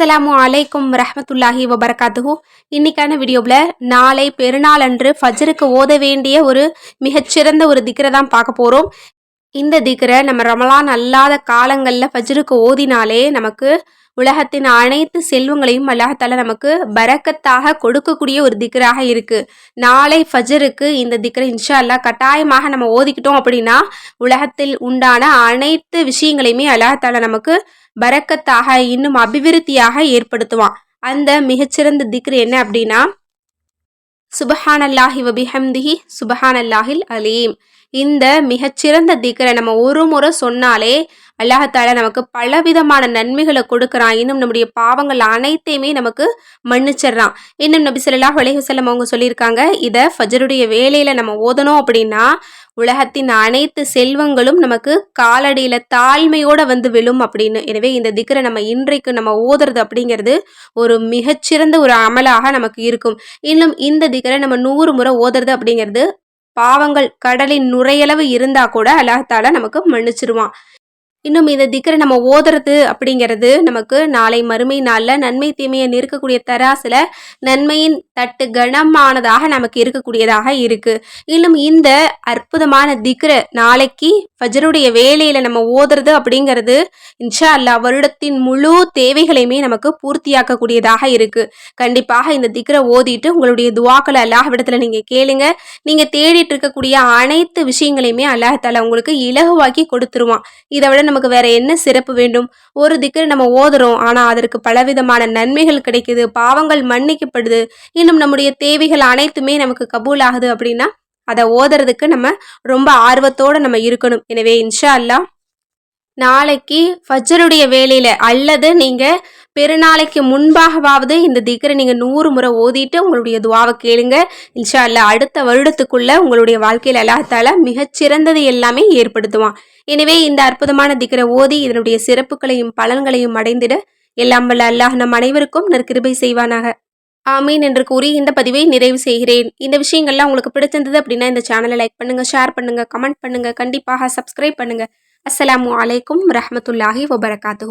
அஸ்ஸலாமு அலைக்கும் ரஹமத்துல்லாஹி வபரகாத்துஹூ. இன்னைக்கான வீடியோவில் நாளை பெருநாள் அன்று ஃபஜ்ருக்கு ஓத வேண்டிய ஒரு மிகச்சிறந்த ஒரு திக்கரை தான் பார்க்க போகிறோம் இந்த திக்கரை நம்ம ரமலான் அல்லாத காலங்களில் ஃபஜ்ருக்கு ஓதினாலே நமக்கு உலகத்தின் அனைத்து செல்வங்களையும் அல்லாஹால நமக்கு பரக்கத்தாக கொடுக்கக்கூடிய ஒரு திக்கராக இருக்குது நாளை ஃபஜருக்கு இந்த திக்கரை இன்ஷா அல்லா கட்டாயமாக நம்ம ஓதிக்கிட்டோம் அப்படின்னா உலகத்தில் உண்டான அனைத்து விஷயங்களையுமே அல்லாஹால நமக்கு பரக்கத்தாக இன்னும் அபிவிருத்தியாக ஏற்படுத்துவான். அந்த மிகச்சிறந்த திக்ரு என்ன அப்படின்னா சுபஹான் அல்லாஹி வபிஹம்திஹி சுபஹான் அல்லாஹில் அலீம். இந்த மிகச்சிறந்த திக்கரை நம்ம ஒரு முறை சொன்னாலே அல்லாஹால நமக்கு பலவிதமான நன்மைகளை கொடுக்குறான். இன்னும் நம்முடைய பாவங்கள் அனைத்தையுமே நமக்கு மன்னிச்சிடுறான். இன்னும் நபி சொல்லாஹ் அலைஹுசல்லம் அவங்க சொல்லியிருக்காங்க இதை ஃபஜருடைய வேலையில் நம்ம ஓதணும் அப்படின்னா உலகத்தின் அனைத்து செல்வங்களும் நமக்கு காலடியில் தாழ்மையோடு வந்து விழும் அப்படின்னு. எனவே இந்த திக்கரை நம்ம இன்றைக்கு நம்ம ஓதுறது அப்படிங்கிறது ஒரு மிகச்சிறந்த ஒரு அமலாக நமக்கு இருக்கும். இன்னும் இந்த திக்கரை நம்ம நூறு முறை ஓதுறது அப்படிங்கிறது பாவங்கள் கடலின் நுரையளவு இருந்தா கூட அல்லாஹால நமக்கு மன்னிச்சிருவான். இன்னும் இந்த திக்கரை நம்ம ஓதுறது அப்படிங்கிறது நமக்கு நாளை மறுமை நாளில் நன்மை தீமையை நிற்கக்கூடிய தராசில் நன்மையின் தட்டு கனமானதாக நமக்கு இருக்கக்கூடியதாக இருக்கு. இன்னும் இந்த அற்புதமான திக்கரை நாளைக்கு ஃபஜருடைய வேலையில் நம்ம ஓதுறது அப்படிங்கிறது இன்ஷா அல்லா வருடத்தின் முழு தேவைகளையுமே நமக்கு பூர்த்தியாக்கக்கூடியதாக இருக்கு. கண்டிப்பாக இந்த திக்கரை ஓதிட்டு உங்களுடைய துவாக்களை அல்லாஹ்விடத்தில் நீங்கள் கேளுங்க. நீங்கள் தேடிட்டு இருக்கக்கூடிய அனைத்து விஷயங்களையுமே அல்லாஹால உங்களுக்கு இலகுவாக்கி கொடுத்துருவான். இதை விட நமக்கு வேற என்ன சிறப்பு வேண்டும்? ஒரு திக்கு நம்ம ஓதுறோம் ஆனா அதற்கு பலவிதமான நன்மைகள் கிடைக்குது பாவங்கள் மன்னிக்கப்படுது இன்னும் நம்முடைய தேவைகள் அனைத்துமே நமக்கு கபூல் ஆகுது அப்படின்னா அதை ஓதுறதுக்கு நம்ம ரொம்ப ஆர்வத்தோடு நம்ம இருக்கணும். எனவே இன்ஷா அல்லா நாளைக்கு ஃபஜருடைய வேலையில அல்லது நீங்க பெருநாளைக்கு முன்பாகவாவது இந்த திக்கரை நீங்கள் நூறு முறை ஓதிட்டு உங்களுடைய துவாவை கேளுங்க. இன்ஷா அல்லா அடுத்த வருடத்துக்குள்ள உங்களுடைய வாழ்க்கையில் அல்லாத்தால மிகச்சிறந்தது எல்லாமே ஏற்படுத்துவான். எனவே இந்த அற்புதமான திக்கரை ஓதி இதனுடைய சிறப்புகளையும் பலன்களையும் அடைந்திட எல்லாம் வல்ல அல்லாஹ் நம் அனைவருக்கும் நற்கிருபை செய்வானாக. ஆமீன் என்று கூறி இந்த பதிவை நிறைவு செய்கிறேன். இந்த விஷயங்கள்லாம் உங்களுக்கு பிடிச்சிருந்தது அப்படின்னா இந்த சேனலை லைக் பண்ணுங்க ஷேர் பண்ணுங்க கமெண்ட் பண்ணுங்க கண்டிப்பாக சப்ஸ்கிரைப் பண்ணுங்க. அஸ்ஸலாமு அலைக்கும் ரஹமத்துல்லாஹி வபரகாத்து